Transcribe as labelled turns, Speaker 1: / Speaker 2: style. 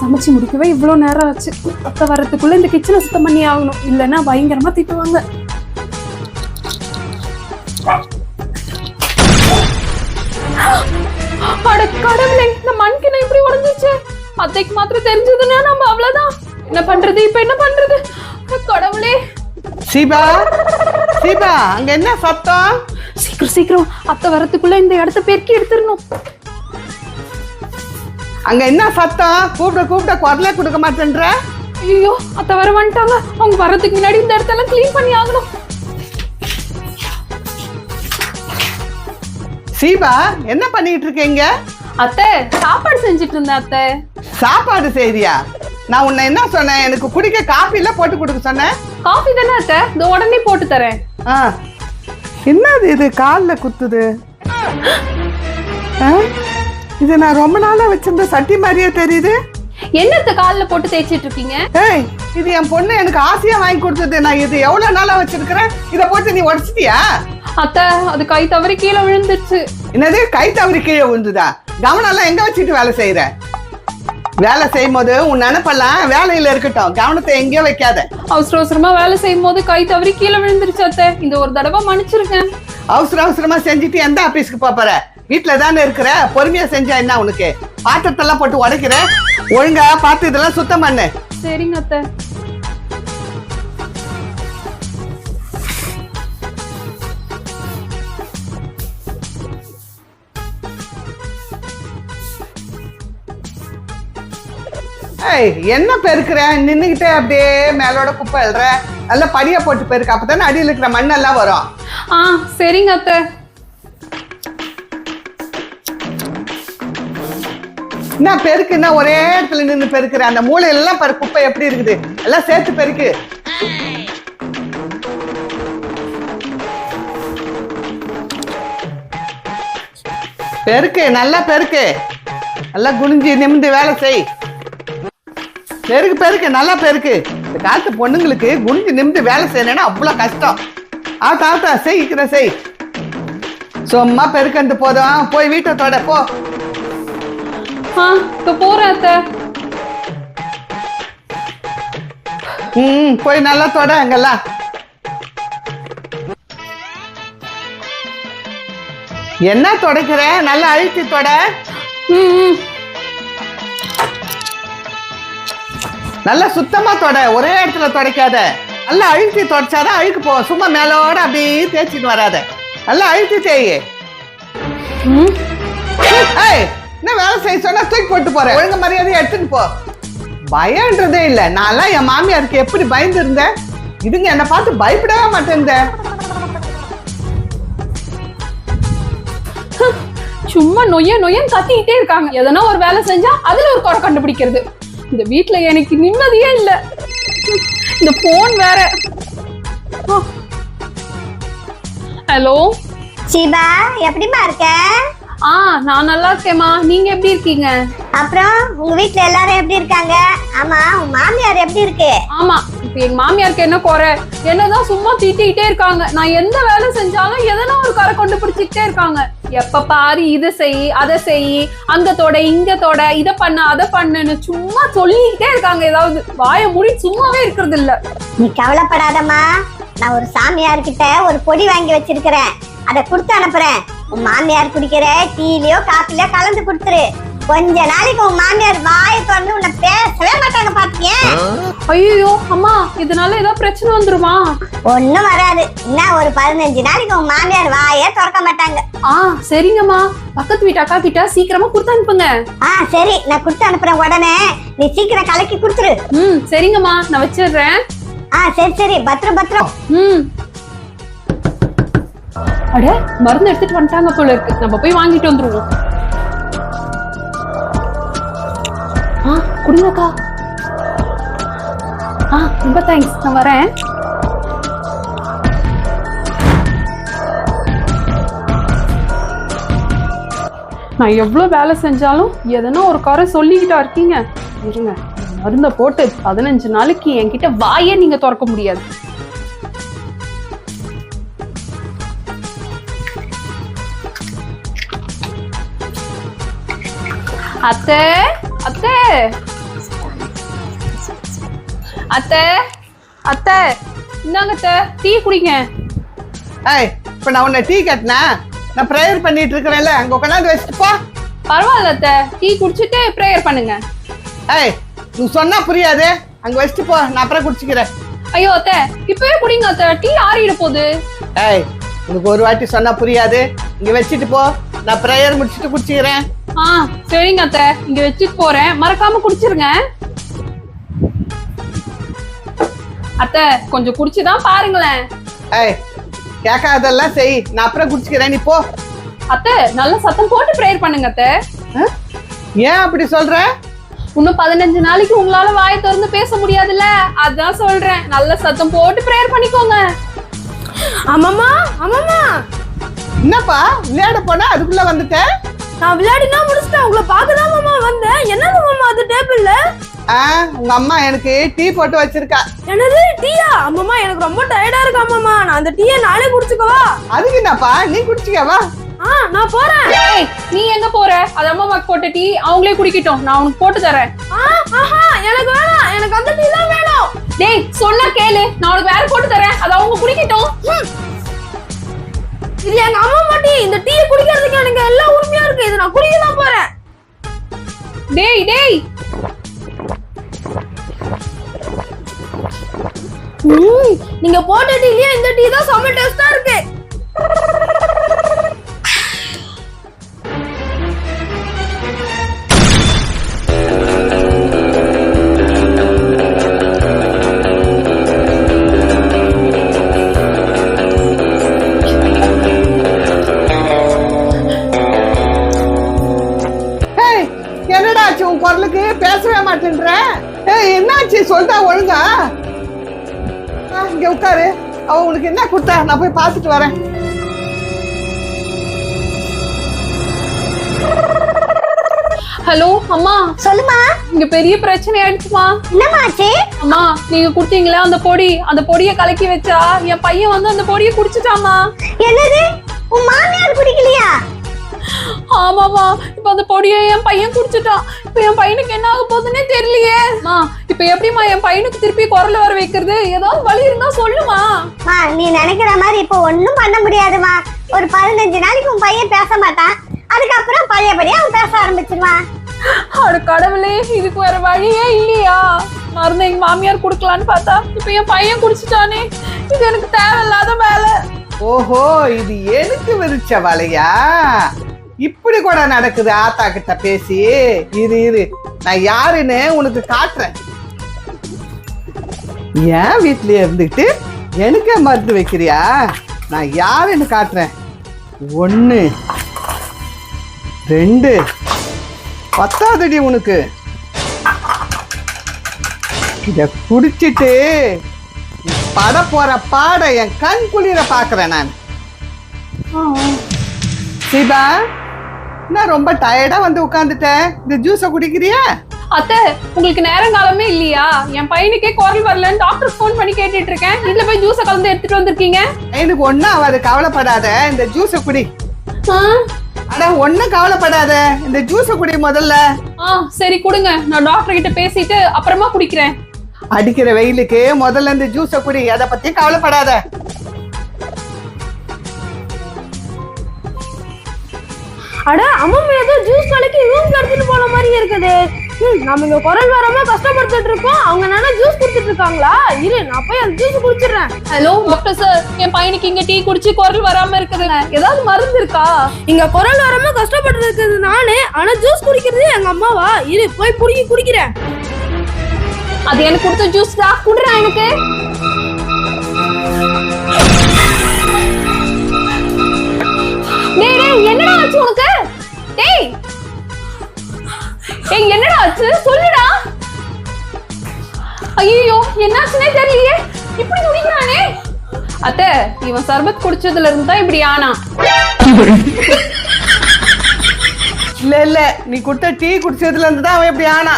Speaker 1: சமைச்சு முடிக்கவே இவ்வளோ நேரம் ஆச்சு. அத்தை வர்றதுக்குள்ள இந்த கிச்சனை சுத்தம் பண்ணி ஆகணும். இல்லைன்னா பயங்கரமா திட்டுவாங்க. அட கடவுளே இந்த மண்கிணை இப்படி உடஞ்சிச்சு அத்தைக்கு மாத்திரம் தெரிஞ்சதுன்னா நம்ம அவ்வளவுதான். என்ன பண்றது? இப்ப என்ன பண்றது? கடவுளே.
Speaker 2: சீபா சீபா அங்க என்ன சத்தம்?
Speaker 1: சீக்கிரம் சீக்கிரம். அத்தை வரதுக்குள்ள இந்த இடத்த பெருக்கி எடுத்துடணும்.
Speaker 2: அங்க என்ன சத்தம்? கூப்பிட கூப்பிட குரலே கொடுக்க மாட்டேன்ற.
Speaker 1: ஐயோ அத்தை வர வந்துட்டாங்க. அவங்க வர்றதுக்கு முன்னாடி இந்த இடத்தெல்லாம் க்ளீன் பண்ணி ஆகணும்.
Speaker 2: சீபா என்ன பண்ணிட்டு இருக்கீங்க
Speaker 1: அத்தை சாப்பாடு செஞ்சுட்டு இருந்தேன் அத்தை.
Speaker 2: சாப்பாடு செய்தியா நான் உன்னை என்ன சொன்னேன்? எனக்கு குடிக்க காப்பில போட்டு கொடுக்க சொன்னேன்.
Speaker 1: காஃபி தானே அத்தை? இந்த உடனே போட்டு தரேன்.
Speaker 2: ஆ. என்னது இது? காலில் குத்துது. ஆ? இது நான் ரொம்ப நாளா வச்சிருந்த சட்டி மாதிரியே தெரியுது.
Speaker 1: என்னத்த கால்ல போட்டு தேய்ச்சிட்டு இருக்கீங்க?
Speaker 2: ஏய் இது என் பொண்ணு எனக்கு ஆசையா வாங்கி கொடுத்தது. நான் இது எவ்வளவு நாளா வச்சிருக்கிறேன்? இதை போட்டு நீ உடச்சிட்டியா?
Speaker 1: அத்தை அது கை தவறி கீழே விழுந்துருச்சு.
Speaker 2: என்னது? கை தவறி கீழே விழுந்துதா? கவனம் எல்லாம் எங்க வச்சுட்டு வேலை செய்யற வேலை செய்யும் போது உன் நினைப்பெல்லாம் வேலையில இருக்கட்டும். கவனத்தை எங்கேயோ வைக்காத.
Speaker 1: அவசர அவசரமா வேலை செய்யும் போது கை தவறி கீழே விழுந்துருச்சு அத்தை. இந்த ஒரு தடவை மன்னிச்சிருக்கேன்
Speaker 2: அவசர அவசரமா செஞ்சுட்டு எந்த ஆபீஸ்க்கு போப் போற? வீட்டுல தானே இருக்கிற? பொறுமையா செஞ்சா என்ன உனக்கு? பாத்திரத்தெல்லாம் போட்டு உடைக்கிற? ஒழுங்கா பார்த்து இதெல்லாம் சுத்தம் பண்ணு.
Speaker 1: சரிங்க அத்தை.
Speaker 2: என்ன பெருக்கிற? நின்னுகிட்டே அப்படியே மேலோட குப்பை எழுற நல்லா படிய போட்டு பெருக்கு. அப்பதானே அடியில் இருக்கிற மண்ணெல்லாம் வரும்.
Speaker 1: ஆ சரிங்க அத்தை.
Speaker 2: என்ன பெருக்குன்னா ஒரே இடத்துல நின்று பெருக்குறேன். அந்த மூலையில பாரு குப்பை எப்படி இருக்குது? எல்லாம் சேர்த்து பெருக்கு. பெருக்கு நல்லா பெருக்கு. நல்லா குனிஞ்சு நிமிந்து வேலை செய். பெருக்கு பெருக்கு நல்லா பெருக்கு. இந்த காலத்து பொண்ணுங்களுக்கு குனிஞ்சு நிமிந்து வேலை செய்யணும்னா அவ்வளோ கஷ்டம். ஆத்தா ஆத்தா செய்கிற செய். சும்மா பெருக்கண்டு போதும். போய் வீட்டை தொட போ.
Speaker 1: ஆ இப்ப போறேன் அத்தை.
Speaker 2: ம் போய் நல்லா தொட அங்கெல்லாம். என்ன தொடைக்கிற? நல்லா அழுத்தி தொட.
Speaker 1: ம்.
Speaker 2: நல்லா சுத்தமா தொட. ஒரே இடத்துல தொடைக்காத. நல்லா அழுத்தி தொடச்சாதான் அழுக்கு போகும் சும்மா மேலோட அப்படியே தேய்ச்சிட்டு வராத. நல்லா அழுத்தி தேய். ஏய் என்ன வேலை செய்ய சொன்னா தூக்கி போட்டு போறேன். ஒழுங்கு மரியாதையை எடுத்துட்டு போ. பயம்ன்றதே இல்லை. நான்லாம் என் மாமியாருக்கு எப்படி பயந்து இருந்தேன் இதுங்க என்னை பார்த்து பயப்படவே மாட்டேன்
Speaker 1: சும்மா நொய்ய நொய்யன்னு கத்திக்கிட்டே இருக்காங்க. எதனா ஒரு வேலை செஞ்சா அதுல ஒரு குறை கண்டுபிடிக்கிறது. இந்த வீட்ல எனக்கு நிம்மதியே இல்ல. இந்த போன் வேற. ஹலோ
Speaker 3: ஷீபா எப்படிம்மா இருக்க?
Speaker 1: ஆ நான் நல்லா இருக்கேம்மா. நீங்க எப்படி இருக்கீங்க?
Speaker 3: அப்புறம் உங்க வீட்ல எல்லாரும் எப்படி இருக்காங்க? ஆமா உன் மாமியார் எப்படி இருக்கு?
Speaker 1: ஆமா இப்ப எங்க மாமியாருக்கு என்ன குறை? என்னதான் சும்மா திட்டிக்கிட்டே இருக்காங்க. நான் எந்த வேலை செஞ்சாலும் எதனா ஒரு குறை கொண்டு பிடிச்சிக்கிட்டே இருக்காங்க. எப்ப பாரு இதை செய் அதை செய் அங்க தொட இங்க தொட இதை பண்ண அதை பண்ணுன்னு சும்மா சொல்லிக்கிட்டே இருக்காங்க. ஏதாவது வாயை மூடி சும்மாவே இருக்கிறது இல்ல.
Speaker 3: நீ கவலைப்படாதம்மா. நான் ஒரு சாமியார் கிட்ட ஒரு பொடி வாங்கி வச்சிருக்கிறேன். அதை கொடுத்து அனுப்புறேன். உன் மாமியார் குடிக்கிற டீலயோ காப்பிலயோ கலந்து கொடுத்துரு. கொஞ்ச நாளைக்கு உன் மாமியார் வாயை திறந்து உன்னை பேசவே மாட்டாங்க பாத்தியே?
Speaker 1: ஐயோ அம்மா இதனால ஏதாவது பிரச்சனை வந்துருமா?
Speaker 3: ஒண்ணும் வராது. இன்னும் ஒரு பதினஞ்சு நாளைக்கு உன் மாமியார் வாயே திறக்க மாட்டாங்க.
Speaker 1: ஆ சரிங்கம்மா. பக்கத்து வீட்டு அக்கா கிட்ட சீக்கிரமா கொடுத்து அனுப்புங்க.
Speaker 3: ஆ சரி. நான் கொடுத்து அனுப்புறேன் உடனே. நீ சீக்கிரம் கலக்கி கொடுத்துரு.
Speaker 1: ம் சரிங்கம்மா. நான் வச்சிடுறேன்.
Speaker 3: ஆ சரி சரி. பத்திரம் பத்திரம்.
Speaker 1: ம். அட மருந்து எடுத்துட்டு வந்துட்டாங்க போல இருக்கு. நம்ம போய் வாங்கிட்டு வந்துருவோம். ஆ குடுங்கக்கா. ஆ ரொம்ப தேங்க்ஸ் நான் வரேன். நான் எவ்வளோ வேலை செஞ்சாலும் எதனா ஒரு குறை சொல்லிக்கிட்டா இருக்கீங்க. இருங்க மருந்தை போட்டு பதினஞ்சு நாளைக்கு என்கிட்ட வாயே நீங்க திறக்க முடியாது. அத்தை அத்தை. அத்தை அத்தை. இந்தாங்க அத்தை டீ குடிங்க.
Speaker 2: ஏய் இப்போ நான் உன்னை டீ கட்டினேன் நான் ப்ரேயர் பண்ணிட்டு இருக்கிறேன்ல அங்கே உட்காந்து வச்சுட்டு போ.
Speaker 1: பரவாயில்ல அத்தை டீ குடிச்சிட்டு ப்ரேயர் பண்ணுங்க.
Speaker 2: ஏய் நீ சொன்னா புரியாது. அங்கே வச்சுட்டு போ நான் அப்புறம் குடிச்சிக்கிறேன்.
Speaker 1: ஐயோ அத்தை இப்பவே குடிங்க அத்தை டீ ஆறிட போகுது.
Speaker 2: ஏய் உனக்கு ஒரு வாட்டி சொன்னா புரியாது. இங்கே வச்சுட்டு போ. நான் ப்ரேயர் முடிச்சுட்டு குடிச்சிக்கிறேன்.
Speaker 1: ஆ சரிங்க அத்தை. இங்க வச்சுட்டு போறேன். மறக்காம குடிச்சிருங்க. அத்தை கொஞ்சம் குடிச்சுதான் பாருங்களேன்.
Speaker 2: ஏய் கேட்காதெல்லாம் செய். நான் அப்புறம் குடிச்சிக்கிறேன். நீ போ.
Speaker 1: அத்தை நல்ல சத்தம் போட்டு ப்ரேயர் பண்ணுங்க அத்தை.
Speaker 2: ஆ? ஏன் அப்படி சொல்ற?
Speaker 1: இன்னும் பதினஞ்சு நாளைக்கு உங்களால வாயை திறந்து பேச முடியாதுல்ல? அதான் சொல்றேன். நல்ல சத்தம் போட்டு ப்ரேயர் பண்ணிக்கோங்க.
Speaker 4: ஆமாம்மா ஆமாம்மா
Speaker 2: என்னப்பா விளையாட போனா அதுக்குள்ள வந்துட்ட?
Speaker 4: நான் விளையாடினா முடிச்சிட்டேன். உங்களை பார்க்க தான் மாமா வந்தேன். என்னது மாமா அது டேபிள்ல?
Speaker 2: ஆ உங்க அம்மா எனக்கு டீ போட்டு வச்சிருக்கா.
Speaker 4: என்னது டீயா? அம்மம்மா எனக்கு ரொம்ப டயர்டா இருக்கு அம்மம்மா நான் அந்த டீயை நானே குடிச்சுக்கவா
Speaker 2: அதுக்கு என்னப்பா நீ குடிச்சிக்க வா.
Speaker 4: ஆ நான் போறேன்.
Speaker 1: ஏய் நீ எங்க போற? அது அம்மா அம்மாக்கு போட்ட டீ அவங்களே குடிக்கட்டும். நான் உனக்கு போட்டு தரேன்.
Speaker 4: ஆ ஆஹா எனக்கு வேணாம். எனக்கு அந்த டீ தான் வேணும்.
Speaker 1: டேய் சொன்னா கேளு. நான் உனக்கு வேற போட்டு தரேன். அது அவங்க குடிக்கட்டும்.
Speaker 4: ம். இது எங்க அம்மா டீ இந்த டீயை குடிக்கிறதுக்கு எனக்கு எல்லாம் உரிமையா இருக்கு. இது நான் குடிக்க தான் போறேன்.
Speaker 1: டேய் டேய்.
Speaker 4: நீங்க போட்ட டீலயே இந்த டீ தான் செம்ம டேஸ்டா இருக்கு.
Speaker 2: அவ உனக்கு என்ன கொடுத்தா? நான் போய் பார்த்துட்டு வரேன்.
Speaker 1: ஹலோ அம்மா.
Speaker 3: சொல்லுமா.
Speaker 1: இங்க பெரிய பிரச்சனை ஆயிடுச்சுமா.
Speaker 3: என்னம்மா ஆச்சு?
Speaker 1: அம்மா நீங்க குடுத்தீங்களே அந்த பொடி. அந்த பொடியை கலக்கி வச்சா என் பையன் வந்து அந்த பொடியை குடிச்சிட்டாமா
Speaker 3: என்னது? உன் மாமியார்
Speaker 1: ஆமாமா இப்ப அந்த பொடியை என் பையன் குடிச்சிட்டான் இப்ப என் பையனுக்கு என்ன ஆக போகுதுன்னே தெரியலையே. அம்மா இப்ப எப்படிம்மா என் பையனுக்கு திருப்பி குரல் வர வைக்கிறது? ஏதாவது வழி இருந்தா சொல்லுமா.
Speaker 3: மா நீ நினைக்கிற மாதிரி இப்போ ஒண்ணும் பண்ண முடியாதுமா. ஒரு பதினஞ்சு நாளைக்கு உன் பையன் பேச மாட்டான். அதுக்கப்புறம் பழையபடியா அவன் பேச ஆரம்பிச்சிருவான்.
Speaker 1: அட கடவுளே இதுக்கு வேற வழியே இல்லையா. மருந்து எங்க மாமியார் குடுக்கலான்னு பார்த்தா இப்ப என் பையன் குடிச்சிட்டானே. இது எனக்கு தேவையில்லாத வேலை.
Speaker 2: ஓஹோ இது எனக்கு விரிச்ச வலையா? இப்படி கூட நடக்குது ஆத்தா கிட்ட பேசி. இரு இரு. நான் யாருன்னு உனக்கு காட்டுறேன். என் வீட்லயே இருந்துக்கிட்டு எனக்கே மருந்து வைக்கிறியா? நான் யாருன்னு காட்டுறேன். ஒன்று ரெண்டு பத்தாதடி உனக்கு. இத குடிச்சிட்டு பட போற பாட என் கண் குளிர பாக்குறேன் நான். சீபா? என்ன ரொம்ப டயர்டா வந்து உட்காந்துட்டேன் இந்த ஜூஸை குடிக்கிறியா?
Speaker 1: அத்தை உங்களுக்கு நேரங்காலமே இல்லையா? என் பையனுக்கே குரல் வரலன்னு டாக்டர் ஃபோன் பண்ணி கேட்டுட்டு இருக்கேன் இதுல போய் ஜூஸை கலந்து எடுத்துட்டு வந்திருக்கீங்க?
Speaker 2: எனக்கு ஒன்றும் ஆகாது கவலைப்படாத. இந்த ஜூஸை குடி.
Speaker 1: ஆ,
Speaker 2: அட ஒன்றும் கவலைப்படாத. இந்த ஜூஸை குடி முதல்ல.
Speaker 1: ஆ சரி கொடுங்க. நான் டாக்டர் கிட்ட பேசிட்டு அப்புறமா குடிக்கிறேன்.
Speaker 2: அடிக்கிற வெயிலுக்கு முதல்ல இந்த ஜூஸை குடி. அதை பத்தி கவலைப்படாத.
Speaker 4: அட அம்மம்மா ஏதோ ஜூஸ் கலக்கி ரூம் எடுத்துட்டு போன மாதிரி இருக்குது. ம், நம்ம இங்க குரல் வராம கஷ்டப்படுத்திட்டு இருக்கோம். அவங்க என்னன்னா ஜூஸ் குடுத்துட்டு இருக்காங்களா? இரு நான் போய் அந்த ஜூஸ் குடிச்சிடுறேன்.
Speaker 1: ஹலோ டாக்டர் சார் என் பையனுக்கு இங்க டீ குடிச்சு குரல் வராம இருக்குதுங்க ஏதாவது மருந்து இருக்கா?
Speaker 4: இங்க குரல் வராம கஷ்டப்பட்டு இருக்குது நானு. ஆனா ஜூஸ் குடிக்கிறது எங்க அம்மாவா? இரு போய் புடிங்கி குடிக்கிறேன்.
Speaker 1: அது எனக்கு கொடுத்த ஜூஸ் தான். குடுறேன் எனக்கு. ஆச்சு உனக்கு? டேய்! ஏய் என்னடா ஆச்சு? சொல்லுடா. ஐயோ என்னாச்சுனே தெரியலையே. இப்படி முடிக்கிறானே அத்தை இவன் சர்பத் குடிச்சதுல இருந்து தான் இப்படி ஆனா.
Speaker 2: இல்ல இல்ல நீ கொடுத்த டீ குடிச்சதுல இருந்து தான் அவன் இப்படி ஆனா.